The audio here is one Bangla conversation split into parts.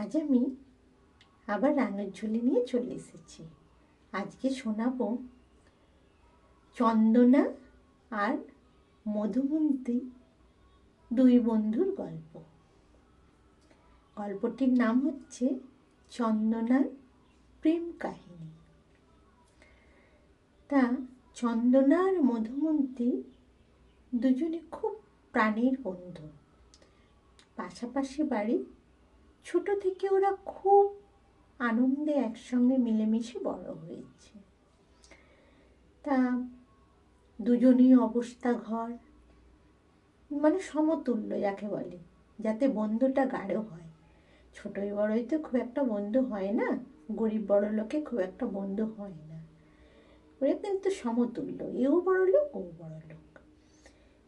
আজ আমি আবার রান্নার ঝুলি নিয়ে চলে এসেছি। আজকে শোনাবো চন্দনা আর মধুমন্তী দুই বন্ধুর গল্প। গল্পটির নাম হচ্ছে চন্দনার প্রেম কাহিনী। তা চন্দনা আর মধুমন্তী দুজনে খুব প্রাণের বন্ধু। পাশাপাশি বাড়ি ছোট থেকে ওরা খুব আনন্দে একসঙ্গে মিলেমিশে বড় হয়েছে। তা দুজনেই অবস্থা ঘর মানে সমতুল্য যাকে বলে, যাতে বন্ধুটা গাঢ় হয়। ছোটই বড়ই তো খুব একটা বন্ধু হয় না, গরিব বড় লোকে খুব একটা বন্ধু হয় না। ওরা কিন্তু সমতুল্য, এও বড় লোক, ও বড় লোক।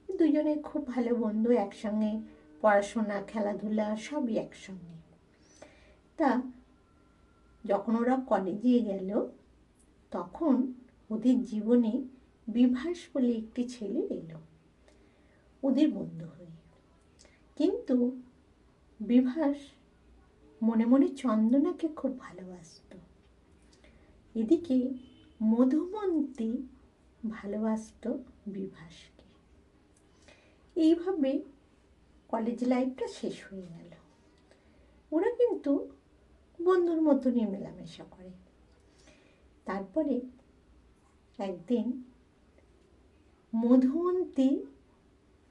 দুজনে খুব ভালো বন্ধু, একসঙ্গে পড়াশোনা, খেলাধুলা, সবই একসঙ্গে। তা যখন ওরা কলেজে গেল, তখন ওদের জীবনে বিভাস বলে একটি ছেলে এলো। ওদের বন্ধু হয়ে। কিন্তু বিভাস মনে মনে চন্দনাকে খুব ভালোবাসত। এদিকে মধুমন্তী ভালোবাসত বিভাসকে। এইভাবে কলেজ লাইফটা শেষ হয়ে গেল। ওরা কিন্তু বন্ধুর মতনই মেলামেশা করে। তারপরে একদিন মধুমন্তী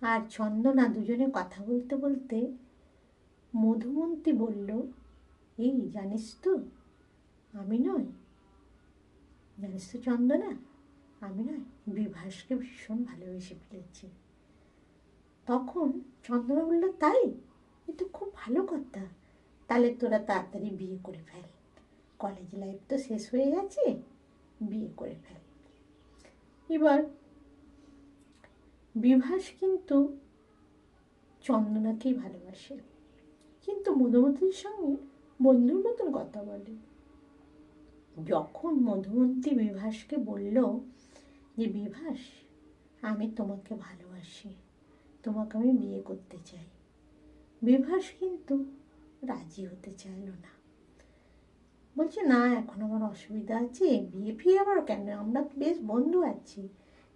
আর চন্দনা দুজনে কথা বলতে বলতে মধুমন্তী বলল, এই জানিস তো, আমি নয় জানিস তো চন্দনা, আমি নয় বিভাসকে ভীষণ ভালোবেসে ফেলেছি। তখন চন্দনা বলল, তাই? এ তো খুব ভালো কথা। তাহলে তোরা তাড়াতাড়ি বিয়ে করে ফেল। কলেজ লাইফ তো শেষ হয়ে গেছে, বিয়ে করে ফেল। এবার বিভাস কিন্তু চন্দনাকেই ভালোবাসে। কিন্তু মধুমতির সঙ্গে বন্ধুর মতন কথা বলে। যখন মধুমন্তী বিভাসকে বলল যে, বিভাস, আমি তোমাকে ভালোবাসি, তোমাকে আমি বিয়ে করতে চাই। বিভাস কিন্তু রাজি হতে চাইলো না। বলছে, না, এখন আমার অসুবিধা আছে, বিয়ে ফিয়ে আবার কেন? আমরা বেশ বন্ধু আছি।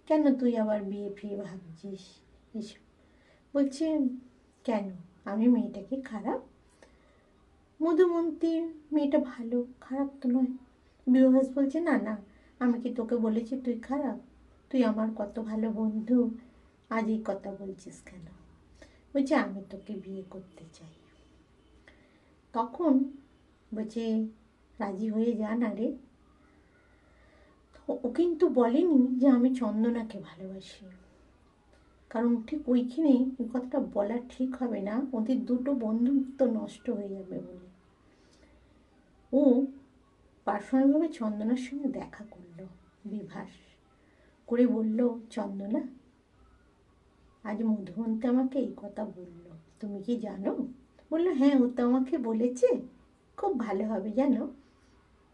কেন তুই আবার বিয়ে ফিয়ে ভাবছিস? এসব বলছে, কেন? আমি মেয়েটাকে খারাপ? মধুমন্তী, মেয়েটা ভালো, খারাপ তো নয়। বিভাস বলছে, না না, আমি কি তোকে বলেছি তুই খারাপ? তুই আমার কত ভালো বন্ধু, আজ এই কথা বলছিস কেন? বলছে, আমি তোকে বিয়ে করতে চাই। তখন বলছে, রাজি হয়ে যা না রে। ও কিন্তু বলেনি যে আমি চন্দনাকে ভালোবাসি। কারণ ঠিক ওইখানে এই কথাটা বলা ঠিক হবে না। ওদের দুটো বন্ধুত্ব নষ্ট হয়ে যাবে বলে। ও পার্সোনালভাবে চন্দনার সঙ্গে দেখা করল, বিভাস। করে বলল, চন্দনা, আজ মধুমন্তী আমাকে এই কথা বলল। তুমি কি জানো? বলল হ্যাঁ ও তো আমাকে বলেছে, খুব ভালো হবে, জানো?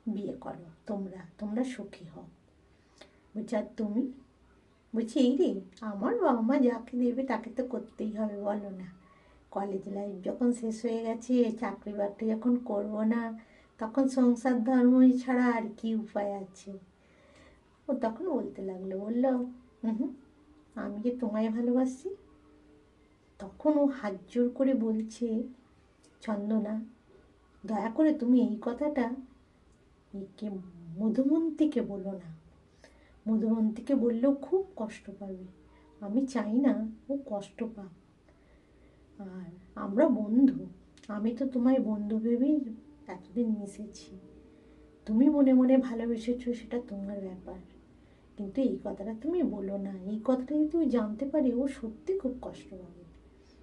বিয়ে করো, তোমরা তোমরা সুখী হও। বলছি, আর তুমি? বলছি, এই রে, আমার বাবা মা যাকে দেবে, তাকে তো করতেই হবে, বলো না। কলেজ লাইফ যখন শেষ হয়ে গেছে চাকরি বাকরি যখন করব না, তখন সংসার ধর্ম ছাড়া আর কি উপায় আছে? ও তখন বলতে লাগল, বলল হুম, আমি যে তোমায় ভালোবাসি তখন ও হাত জোর করে বলছে চন্দনা, দয়া করে তুমি এই কথাটা একে মধুমন্তীকে বলো না। মধুমন্তীকে বললেও খুব কষ্ট পাবে। আমি চাই না ও কষ্ট পাক। আর আমরা বন্ধু, আমি তো তোমায় বন্ধু ভেবেই এতদিন মিশেছি। তুমি মনে মনে ভালোবেসেছো, সেটা তোমার ব্যাপার। কিন্তু এই কথাটা তুমি বলো না। এই কথাটা যদি তুমি জানতে পারি, ও সত্যি খুব কষ্ট পাবে।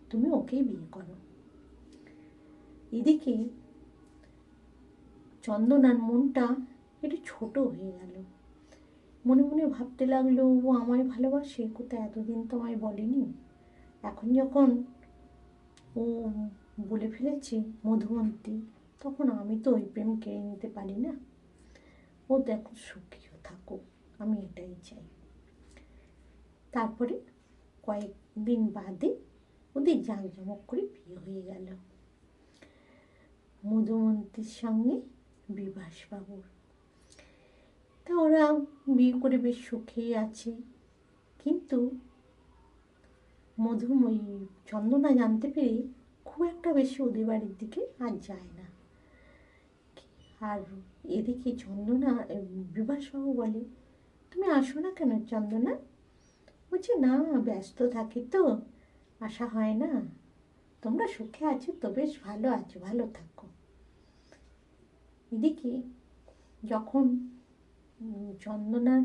তুমি ওকেই বিয়ে করো। এদিকে চন্দনার মনটা একটু ছোট হয়ে গেল। মনে মনে ভাবতে লাগল, ও আমায় ভালোবাসে? কোথায়? এতদিন তো আমায় বলেনি। এখন যখন ও বলে ফেলেছে, মধুমন্তী, তখন আমি তো ওই প্রেম কেড়ে নিতে পারি না। ও দেখো সুখীও থাকুক আমি এটাই চাই। তারপরে কয়েকদিন বাদে ওদের জাঁকজমক করে বিয়ে হয়ে গেল। মধুমন্তীর সঙ্গে বিভাসবাবুর। তা ওরা বিয়ে করে বেশ সুখেই আছে। কিন্তু মধুময়ী চন্দনা জানতে পেরে খুব একটা বেশি ওদের বাড়ির দিকে আর যায় না। আর এদিকে চন্দনা, বিভাসবাবু বলে, তুমি আসো না কেন চন্দনা? বলছি, না, ব্যস্ত থাকি তো, আসা হয় না। তোমরা সুখে আছো তো, বেশ ভালো আছো, ভালো থাকো। এদিকে যখন চন্দনার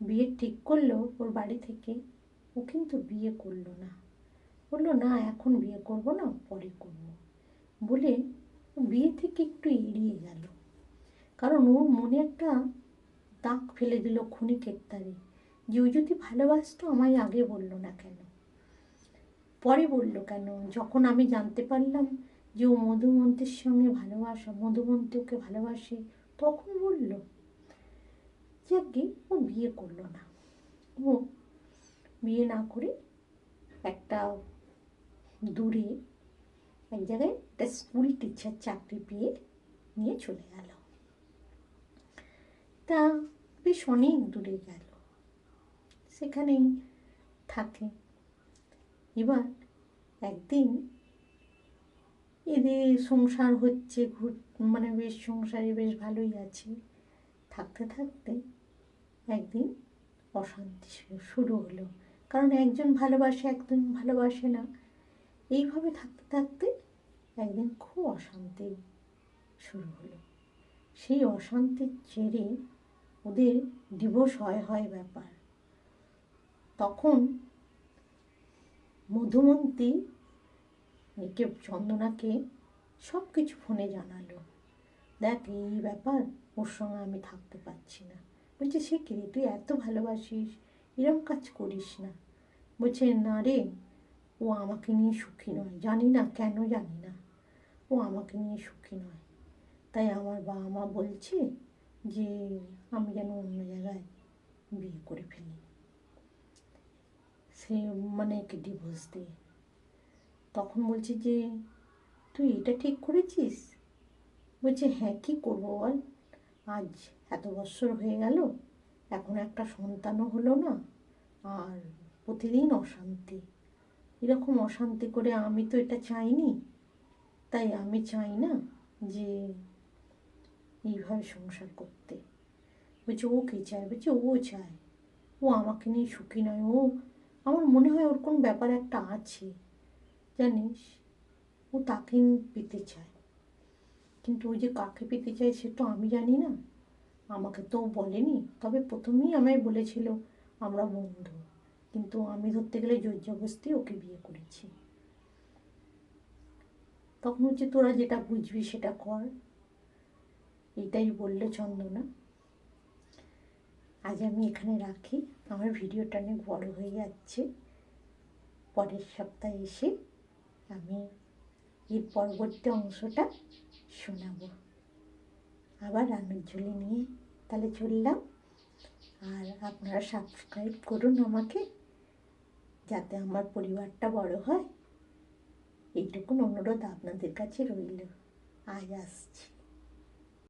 বিয়ে ঠিক করল ওর বাড়ি থেকে, ও কিন্তু বিয়ে করল না। বলল, না, এখন বিয়ে করব না, পরে করব। বলে ও বিয়ে থেকে একটু এড়িয়ে গেল। কারণ ওর মনে একটা দাগ ফেলে দিল খুনি তারে যে ও যদি ভালোবাসতো আমায় আগে বলল না কেন? পরে বলল, কেন? যখন আমি জানতে পারলাম যে ও মধুমন্তের সঙ্গে ভালোবাসা মধুমন্তী ওকে ভালোবাসে, তখন বলল, যাকে ও বিয়ে করল না। ও বিয়ে না করে একটা দূরে এক জায়গায় একটা স্কুল টিচার চাকরি পেয়ে নিয়ে চলে গেল। তা বেশ অনেক দূরে গেল। সেখানেই থাকে। এবার একদিন এদের সংসার হচ্ছে ঘুর মানে বেশ সংসারে বেশ ভালোই আছে। থাকতে থাকতে একদিন অশান্তি শুরু হলো। কারণ একজন ভালোবাসে একজন ভালোবাসে না। এইভাবে থাকতে থাকতে একদিন খুব অশান্তি শুরু হলো। সেই অশান্তির জেরে ওদের ডিভোর্স হয় হয় ব্যাপার। তখন মধুমন্তী একে চন্দনাকে সব কিছু ফোনে জানালো। দেখ, এই ব্যাপার ওর সঙ্গে আমি থাকতে পারছি না। বলছে, সে কে? তুই এত ভালোবাসিস, এরম কাজ করিস না। বলছে, না রে, ও আমাকে নিয়ে সুখী নয়। জানি না, কেন জানি না। ও আমাকে নিয়ে সুখী নয়। তাই আমার বাবা মা বলছে যে, আমি যেন অন্য জায়গায় বিয়ে করে ফেলি। সে মানে একে ডিভোর্স দিয়ে। তখন বলছে যে, তুই এটা ঠিক করেছিস? বলছে হ্যাঁ কী করব বল? আজ এত বছর হয়ে গেল, এখন একটা সন্তানও হলো না, আর প্রতিদিন অশান্তি। এরকম অশান্তি করে আমি তো এটা চাইনি। তাই আমি চাই না যে এইভাবে সংসার করতে। বলছে, ও কী চায়? বলছে, ও চায়। ও আমাকে নিয়ে সুখী নয়। ও, আমার মনে হয় ওর কোন ব্যাপার একটা আছে। জানিস, ও তাকে পেতে চায়। কিন্তু ও যে কাকে পেতে চায় সে তো আমি জানি না। আমাকে তো বলেনি, তবে প্রথমেই আমায় বলেছিল, আমরা বন্ধু। কিন্তু আমি ধরতে গেলে জোরজবস্তি ওকে বিয়ে করেছি। তখন হচ্ছে তোরা যেটা বুঝবি সেটা কর। এটাই বলল চন্দনা। আজ আমি এখানে রাখি। আমার ভিডিওটা অনেক বড় হয়ে যাচ্ছে। পরের সপ্তাহে এসে আমি এর পরবর্তী অংশটা শোনাবো। আবার রান্নার ঝুলি নিয়ে তাহলে চললাম। আর আপনারা সাবস্ক্রাইব করুন আমাকে, যাতে আমার পরিবারটা বড় হয়। এইটুকুন অনুরোধ আপনাদের কাছে রইল। আজ আসছি।